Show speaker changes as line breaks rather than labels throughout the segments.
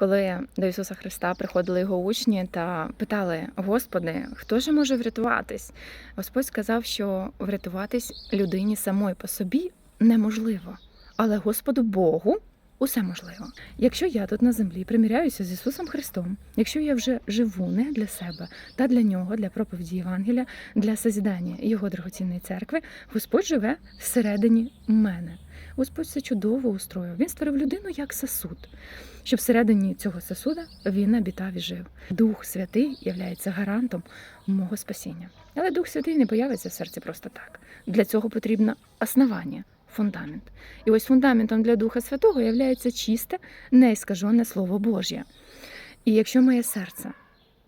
Коли до Ісуса Христа приходили його учні та питали: Господи, хто ж може врятуватись? Господь сказав, що врятуватись людині самої по собі неможливо, але Господу Богу. Усе можливо. Якщо я тут на землі приміряюся з Ісусом Христом, якщо я вже живу не для себе та для нього, для проповіді Євангелія, для созідання Його драгоцінної церкви, Господь живе всередині мене. Господь все чудово устроїв. Він створив людину як сосуд, щоб всередині цього сосуда він обітав і жив. Дух Святий являється гарантом мого спасіння. Але Дух Святий не появиться в серці просто так. Для цього потрібно основання, фундамент. І ось фундаментом для Духа Святого є чисте, неіскажене Слово Божє. І якщо моє серце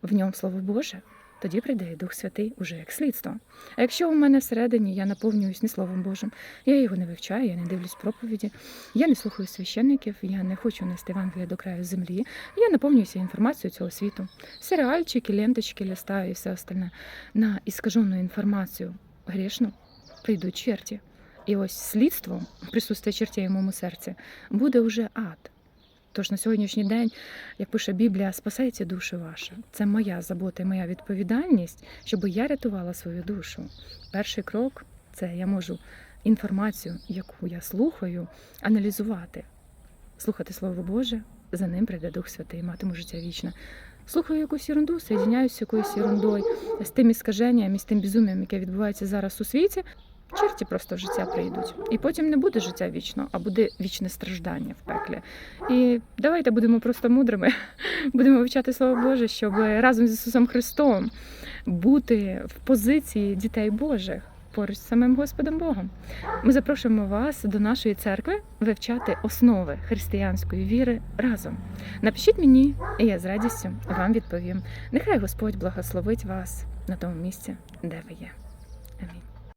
в ньому Слово Боже, тоді прийде і Дух Святий уже як слідство. А якщо у мене всередині я наповнююсь не Словом Божим, я його не вивчаю, я не дивлюсь проповіді, я не слухаю священників, я не хочу нести Евангелія до краю землі, я наповнююся інформацією цього світу. Серіальчики, ленточки листаю і все остальне. На іскажену інформацію грішну прийдуть черті. І ось слідством присутствия чертей в моєму серці буде вже ад. Тож на сьогоднішній день, як пише Біблія, спасайте душі ваші. Це моя забота і моя відповідальність, щоб я рятувала свою душу. Перший крок це я можу інформацію, яку я слухаю, аналізувати, слухати Слово Боже, за ним прийде Дух Святий, матиму життя вічне. Слухаю якусь ерунду, соєдиняюся з якоюсь ерундою, з тим іскаженням, і з тим безум'ям, яке відбувається зараз у світі. Черті просто в життя прийдуть. І потім не буде життя вічно, а буде вічне страждання в пеклі. І давайте будемо просто мудрими, будемо вивчати Слово Боже, щоб разом з Ісусом Христом бути в позиції дітей Божих поруч з самим Господом Богом. Ми запрошуємо вас до нашої церкви вивчати основи християнської віри разом. Напишіть мені, і я з радістю вам відповім. Нехай Господь благословить вас на тому місці, де ви є. Амінь.